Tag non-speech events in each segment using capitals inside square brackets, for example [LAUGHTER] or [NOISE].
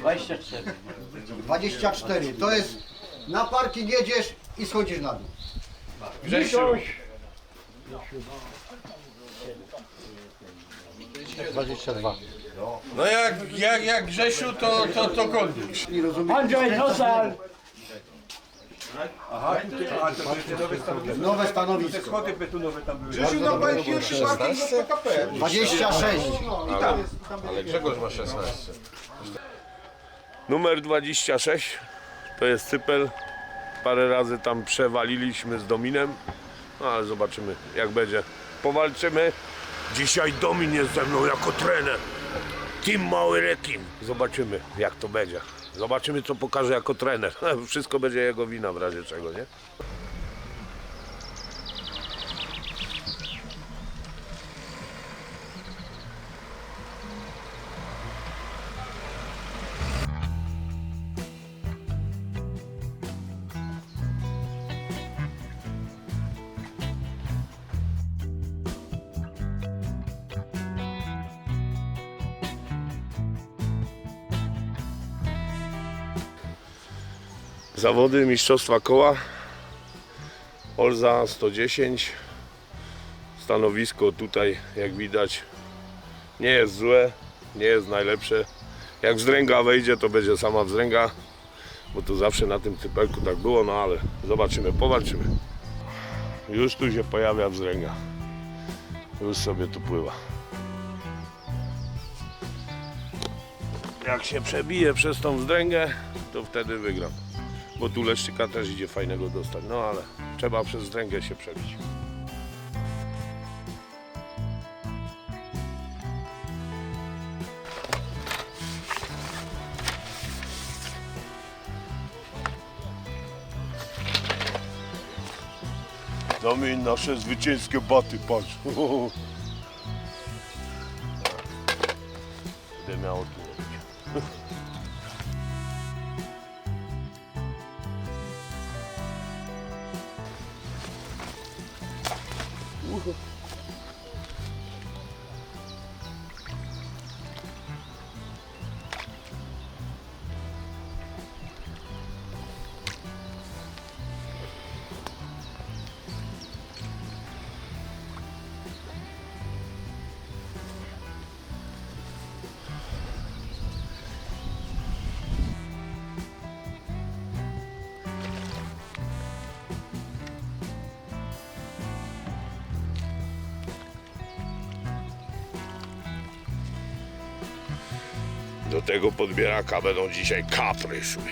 24. 24. To jest na parking jedziesz i schodzisz na dół. Grzesiu, 22. no jak, jak, jak Grzesiu, to, to, to Golduś. Andrzej Nosal! Nowe stanowisko. Schody betonowe tam były. Grzesiu pan pierwszy parking do PKP. 26. Ale Grzegorz ma 16. Numer 26 to jest cypel. Parę razy tam przewaliliśmy z Dominem, no ale zobaczymy jak będzie. Powalczymy. Dzisiaj Domin jest ze mną jako trener. Team Mały Rekin. Zobaczymy jak to będzie. Zobaczymy co pokaże jako trener. [LAUGHS] Wszystko będzie jego wina w razie czego, nie? Zawody Mistrzostwa Koła. Olza 110. Stanowisko tutaj, jak widać, nie jest złe, nie jest najlepsze. Jak wzdręga wejdzie, to będzie sama wzdręga, bo to zawsze na tym cypelku tak było, no ale zobaczymy, powalczymy. Już tu się pojawia wzdręga. Już sobie tu pływa. Jak się przebije przez tą wzdręgę, to wtedy wygram bo tu leszczyka też idzie fajnego dostać, no ale trzeba przez dręgę się przebić. Damy nasze zwycięskie baty, patrz. [LAUGHS] tego podbieraka będą dzisiaj kapry szły.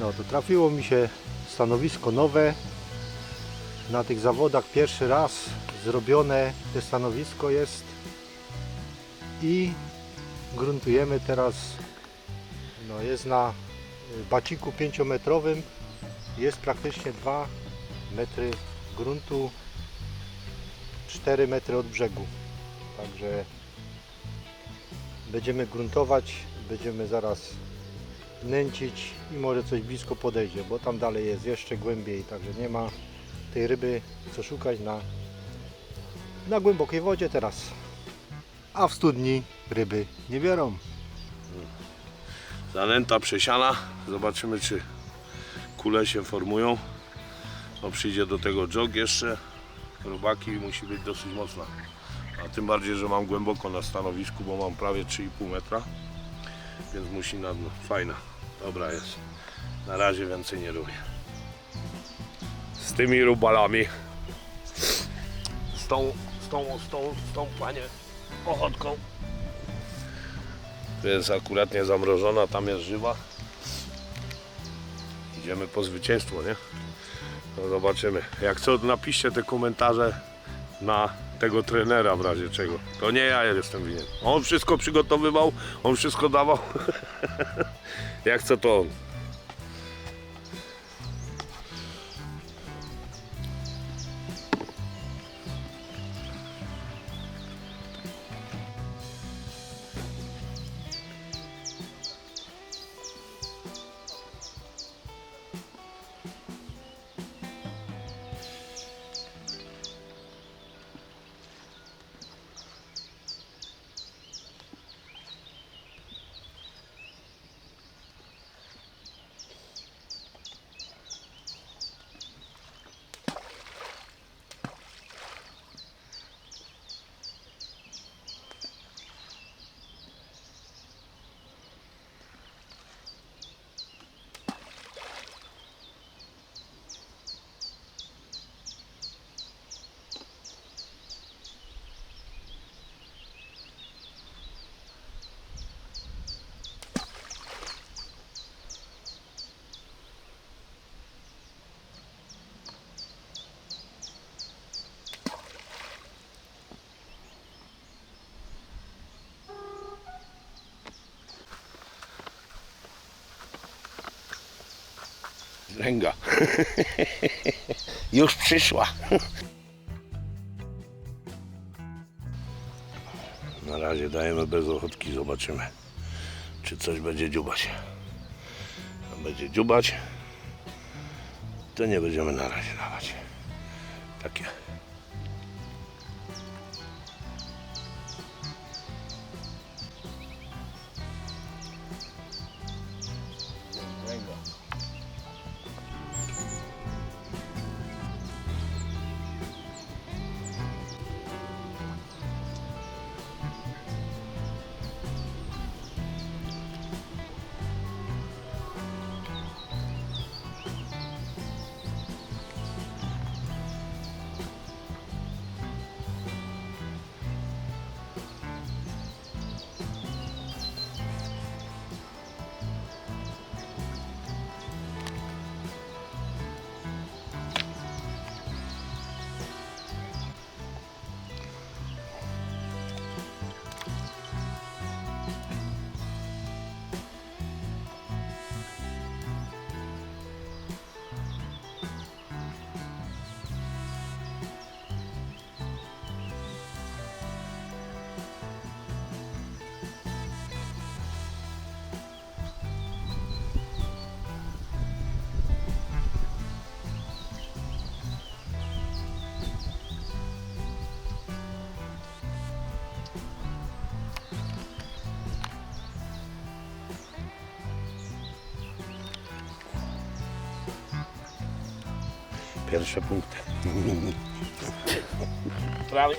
No to trafiło mi się stanowisko nowe. Na tych zawodach pierwszy raz zrobione te stanowisko jest. I gruntujemy teraz no jest na y, baciku 5-metrowym jest praktycznie 2 metry gruntu 4 metry od brzegu. Także będziemy gruntować będziemy zaraz nęcić i może coś blisko podejdzie, bo tam dalej jest jeszcze głębiej, także nie ma tej ryby co szukać na, na głębokiej wodzie teraz. A w studni ryby nie biorą. Zanęta przesiana. Zobaczymy, czy kule się formują. No, przyjdzie do tego jog jeszcze. Robaki musi być dosyć mocna. A tym bardziej, że mam głęboko na stanowisku, bo mam prawie 3,5 metra. Więc musi na dno. Fajna. Dobra jest. Na razie więcej nie robię. Z tymi rubalami. Z tą, z tą, z tą, z tą panie ochotką. Tu jest akurat nie zamrożona, tam jest żywa. Idziemy po zwycięstwo, nie? No zobaczymy. Jak co, napiszcie te komentarze na tego trenera w razie czego. To nie ja jestem winien. On wszystko przygotowywał, on wszystko dawał. [LAUGHS] Jak co to on. Wzdręga. [LAUGHS] Już przyszła. Na razie dajemy bez ochotki, zobaczymy, czy coś będzie dziubać. Będzie dziubać, to nie będziemy na razie dawać. Pierwsze punkty. Prawie.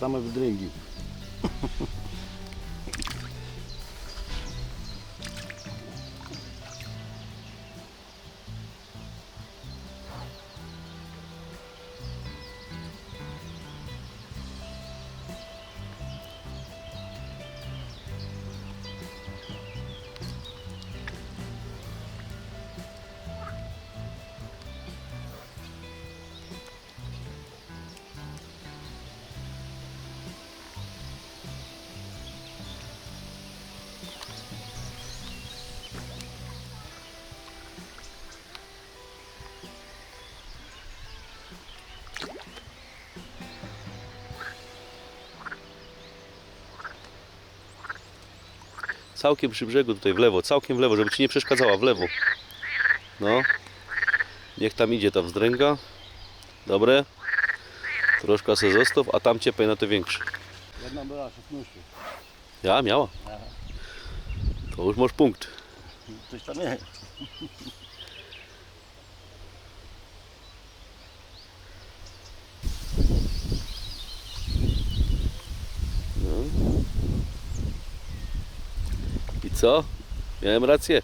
Same wydręgi. Całkiem przy brzegu tutaj w lewo, całkiem w lewo, żeby ci nie przeszkadzała, w lewo. No. Niech tam idzie ta wzdręga. Dobre. Troszkę se zostaw, a tam ciepaj na te większe. Jedna była 16. Ja, miała. To już masz punkt. Coś tam jest. Co? Miałem rację.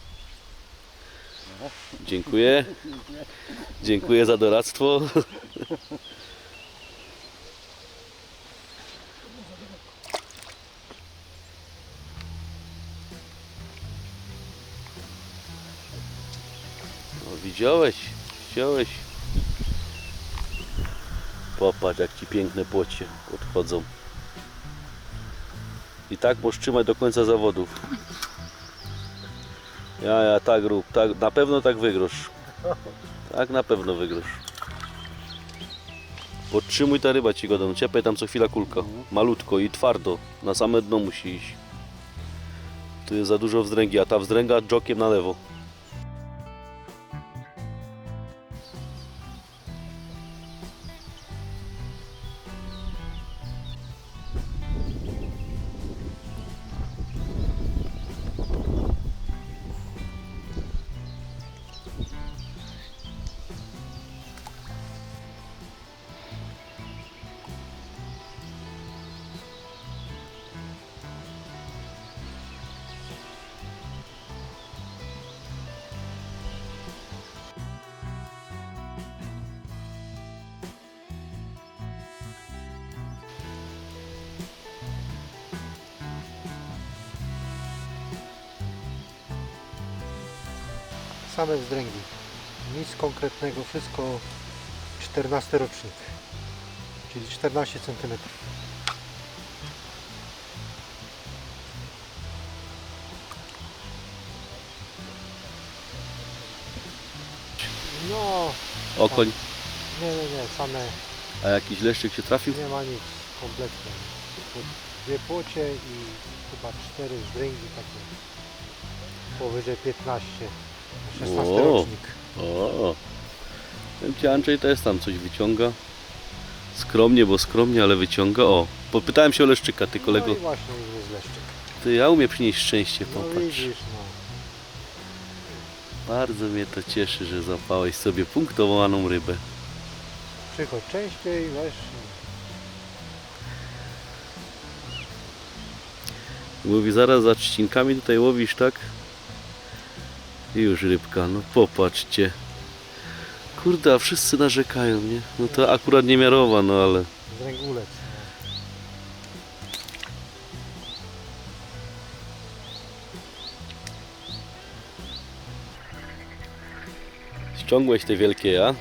Dziękuję. Dziękuję za doradztwo. No widziałeś, widziałeś. Popatrz jak ci piękne płocie podchodzą. I tak możesz trzymać do końca zawodów. Ja, ja, tak rób, tak, na pewno tak wygrosz. Tak na pewno wygrosz. Podtrzymuj ta ryba ci go dam, ciepaj tam co chwila kulka. Malutko i twardo, na same dno musi iść. Tu jest za dużo wzdręgi, a ta wzdręga dżokiem na lewo. Same wzdręgi. Nic konkretnego, wszystko 14 rocznik. Czyli 14 cm. No, Okoń, nie, nie, nie, same, a jakiś leszczyk się trafił? nie ma nic kompletnie. Tylko Dwie płocie i chyba cztery wzdręgi takie powyżej 15. 16 O. rocznik. O, ten ci Andrzej też tam coś wyciąga. Skromnie, bo skromnie, ale wyciąga. O, popytałem się o leszczyka, ty kolego. No i właśnie jest leszczyk. Ty, ja umiem przynieść szczęście, No popatrz. widzisz, no. Bardzo mnie to cieszy, że złapałeś sobie punktowaną rybę. Przychodź częściej, weź. Mówi, zaraz za trzcinkami tutaj łowisz, tak? I już rybka, no popatrzcie. Kurde, a wszyscy narzekają, nie? No to akurat niemiarowa, no ale... Dręgulec. Ściągłeś te wielkie, ja?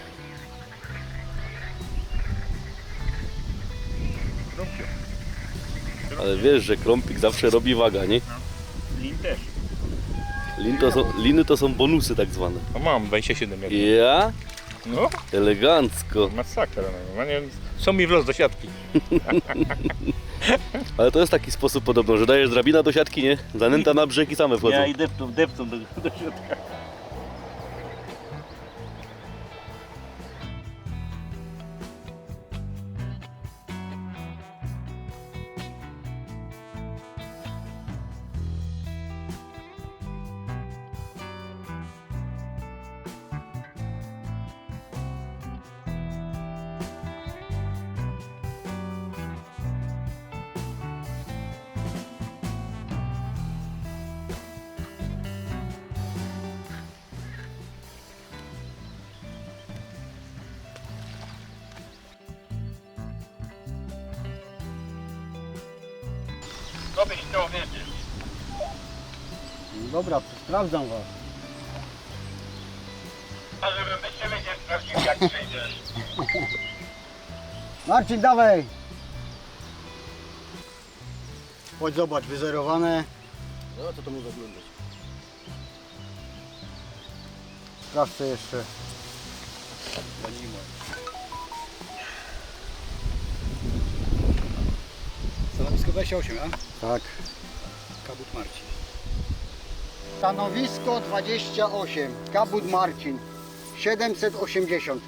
Ale wiesz, że krąpik zawsze robi waga, nie? Lin też. Lin to są, liny to są bonusy tak zwane. No mam 27 jak. Ja? No, Elegancko. masakra. No, nie, są mi w los do siatki. [LAUGHS] Ale to jest taki sposób podobno, że dajesz drabina do siatki, nie? Zanęta na brzeg i same wchodzą. Ja i deptą, deptą do, do środka. To byś chciał wiedzieć. Dobra, to sprawdzam was. A żebym by ciebie nie sprawdził jak przyjdziesz. [LAUGHS] Marcin, dawaj! Chodź zobacz, wyzerowane. No co to mu zaglądać? Sprawdź co jeszcze. Stanowisko 28, a? Tak. Kabut Marcin. Stanowisko 28. Kabut Marcin. 780.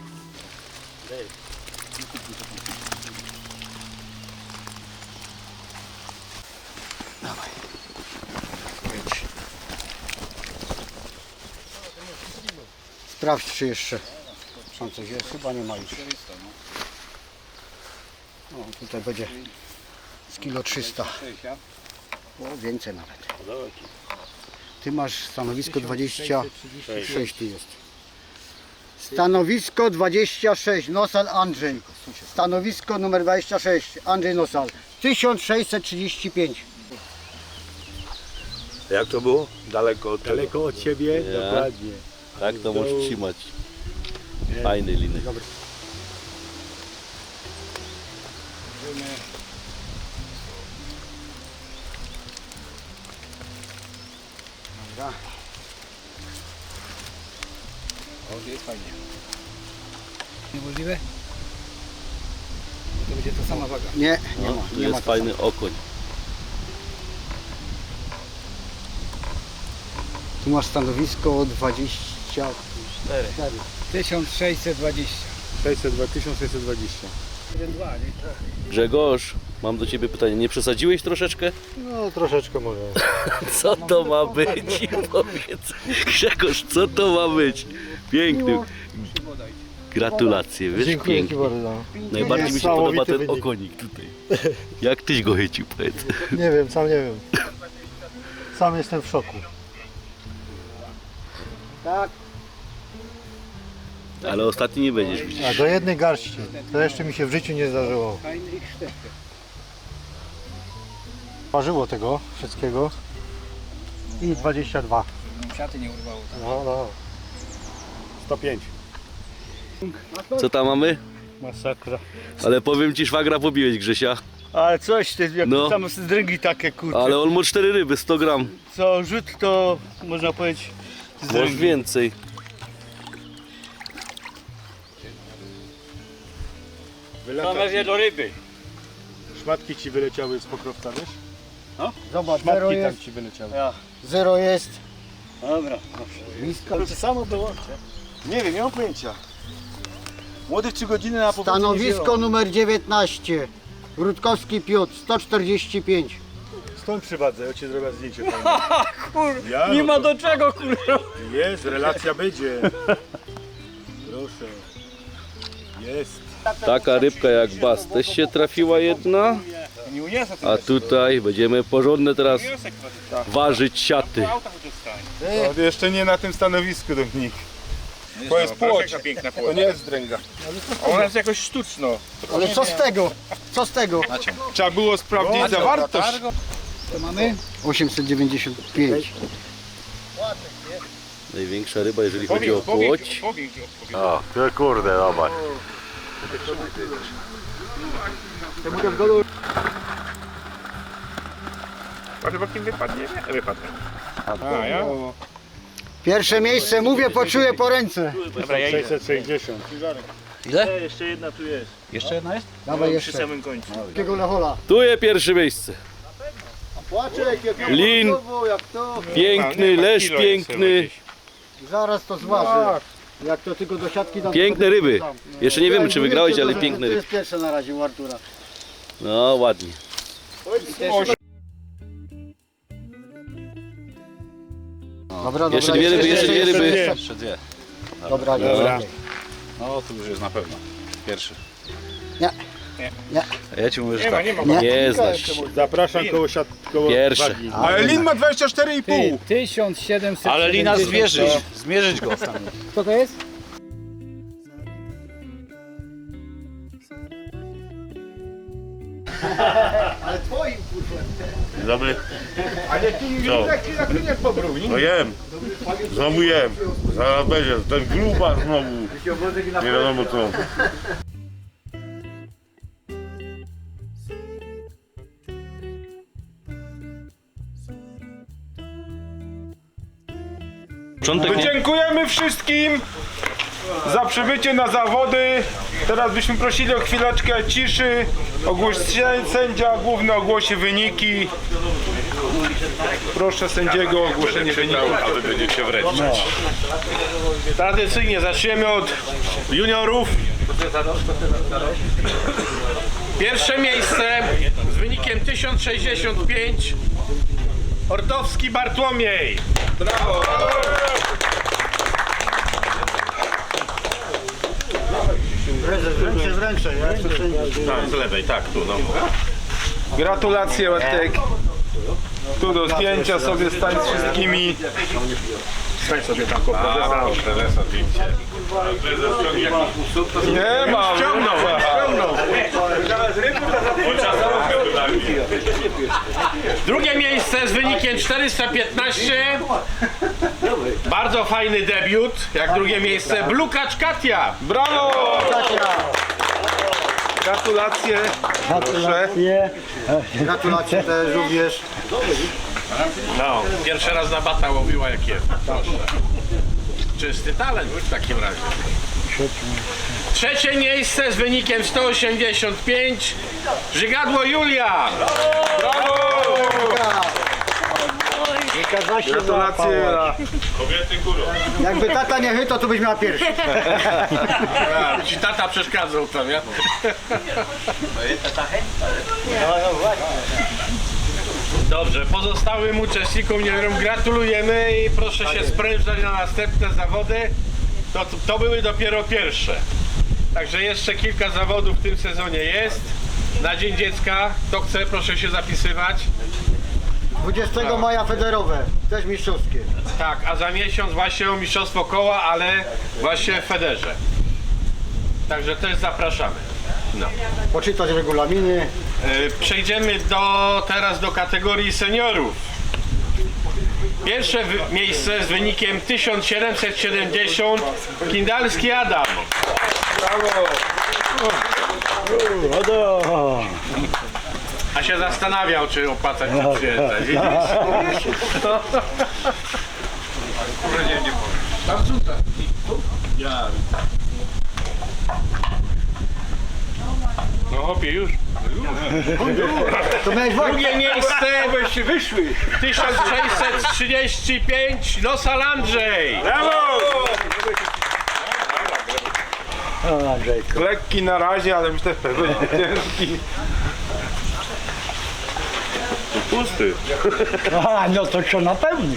Sprawdź czy jeszcze. Tam coś jest, chyba nie ma już. O, tutaj będzie z kilo 300. O, więcej nawet. Ty masz stanowisko 26 tu jest. Stanowisko 26, Nosal Andrzej. Stanowisko numer 26, Andrzej Nosal. 1635. Jak to było? Daleko od tego. Daleko od siebie, Ja. dokładnie. Tak to możesz trzymać. Fajny linek. O, jest fajnie. Niemożliwe? To będzie ta sama waga. Nie, nie No, ma. tu Nie jest ma fajny okoń. Tu masz stanowisko 24. 1620. 602, 1620. 1, 2, nie? Grzegorz, mam do Ciebie pytanie. Nie przesadziłeś troszeczkę? No troszeczkę może. [LAUGHS] Co to ma być? [LAUGHS] Powiedz. Grzegorz, co to ma być? Piękny. Gratulacje, wiesz, Dziękuję Ci piękny. bardzo. Najbardziej mi się Niesamowity podoba ten wynik. okonik tutaj. Jak Tyś go chycił, powiedz. [LAUGHS] Nie wiem, sam nie wiem. Sam jestem w szoku. Tak, Ale ostatni nie będziesz widzieć. A do jednej garści. To jeszcze mi się w życiu nie zdarzyło. Ważyło tego wszystkiego. I 22. Siaty nie urwało. No, no. 105. Co tam mamy? Masakra. Ale powiem Ci, szwagra pobiłeś Grzesia. Ale coś, ty, jak No. tam z dręgi takie kurczę. Ale on ma cztery ryby, 100 gram. Co rzut to można powiedzieć z Może dręgi. więcej. Same wieloryby. Szmatki Ci wyleciały z pokrowca, wiesz? Zobacz, zero tam jest. Ci wyleciały. Zero jest. Dobra. Blisko. To samo było. Nie wiem, nie mam pojęcia. Młody 3 godziny na powodzenie Stanowisko numer 19. Rutkowski Piotr, 145. Stąd przywadze, ja Ci zrobię zdjęcie. [LAUGHS] Kur... Ja, nie no ma to- do czego kurwa. Jest, relacja będzie. Proszę. Jest. Taka rybka jak bas też się trafiła jedna. Nie uniosę A tutaj będziemy porządne teraz ważyć siaty. To jeszcze nie na tym stanowisku, Dominik. To jest płoć. piękna To nie jest dręga. A ona jest jakoś sztuczno. Ale co z tego? Co z tego? Trzeba było sprawdzić zawartość. To mamy? 895. Największa ryba, jeżeli chodzi o płoć. O, ty kurde, zobacz. Patrz, bo kim wypadnie? Nie, wypadnie. A, ja? Pierwsze miejsce, mówię, poczuję po ręce. Dobra, ja idę. 660. Jeszcze jedna tu jest. Jeszcze jedna jest? Dawaj Przy jeszcze. samym końcu. Takiego lechola. Tu jest pierwsze miejsce. Płaczek, jak Lin. jak to. Piękny, leż piękny. Zaraz to zważy. Jak to tylko do siatki dam. Piękne ryby. Jeszcze nie wiemy, czy wygrałeś, ale To piękne jest ryby. pierwsze na razie u Artura. No, ładnie. Dobra, dobra. Jeszcze dwie ryby, jeszcze dwie ryby. Jeszcze dwie. Dobra, Dobra. No to już jest na pewno. Pierwszy. Nie. Nie. A ja ci mówię, że Nie ma, tak. nie ma. Nie. Nie znasz się. Zapraszam koło siat, koło Pierwsze. wagi. Ale Lin ma 24,5. Ty, 1700. Ale lina zwierzyć. Zmierzyć go. Co to jest? Dobry. Ale ty Co? jak ty nie pobrał, No jem. Znowu jem. Zaraz będzie. Ten gruba znowu. Nie wiadomo co. Początek nie? Dziękujemy wszystkim za przybycie na zawody. Teraz byśmy prosili o chwileczkę ciszy. Ogłoś, sędzia główny ogłosi wyniki. Proszę sędziego o ogłoszenie wyników. A wy będziecie wręczać. Tradycyjnie zaczniemy od juniorów. Pierwsze miejsce z wynikiem 1065 Ortowski Bartłomiej. Brawo! Ręce, ja. Tak, z lewej, tak, tu no. Gratulacje Łatek. Tu do zdjęcia sobie stań z wszystkimi. Stań sobie tam koło prezesa. Nie ma. Ściągnął, ściągnął. Drugie miejsce z wynikiem 415. Bardzo fajny debiut, jak drugie miejsce. Blukacz Katia. Brawo! Gratulacje. Gratulacje. Gratulacje też również. No, pierwszy raz na bata łowiła jak jest. Proszę. Czysty talent w takim razie. Trzecie miejsce z wynikiem 185. Żygadło Julia. Gratulacje. Jakby tata nie chytał, to byś miała pierwszy. A, Ci tata przeszkadzał tam, ja? Dobrze, pozostałym uczestnikom nie wiem, gratulujemy i proszę się sprężać na następne zawody. To, to były dopiero pierwsze. Także jeszcze kilka zawodów w tym sezonie jest. Na Dzień Dziecka, kto chce, proszę się zapisywać. 20 maja federowe, też mistrzowskie. Tak, a za miesiąc właśnie o Mistrzostwo Koła, ale właśnie w Federze. Także też zapraszamy. No. Poczytać regulaminy. E, Przejdziemy do, teraz do kategorii seniorów. Pierwsze wy- miejsce z wynikiem 1770 Kindalski Adam. A się zastanawiał, czy opłacać się przyjeżdżać. [LAUGHS] Widzisz? No hopie już. To miałeś. Drugie miejsce wyszły 1635 Nosal Andrzej. Lekki na razie, ale myślę, że będzie ciężki. Pusty. [LAUGHS] A, no to co na pewno.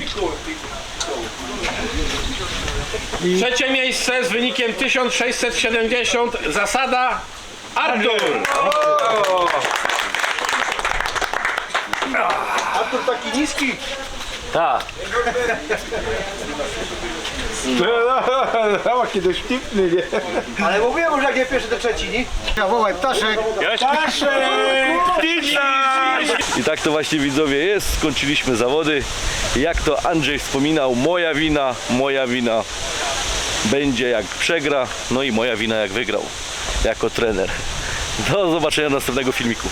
Trzecie miejsce z wynikiem 1670 Zasada Artur. Artur taki niski. [LAUGHS] [LAUGHS] Dała kiedy sztipny, nie? Ale mówiłem, że jak nie pierwszy, to trzeci, nie? Ja wołaj ptaszek. I tak to właśnie widzowie jest. Skończyliśmy zawody. Jak to Andrzej wspominał, moja wina, moja wina będzie jak przegra, no i moja wina jak wygrał jako trener. Do zobaczenia w następnego filmiku.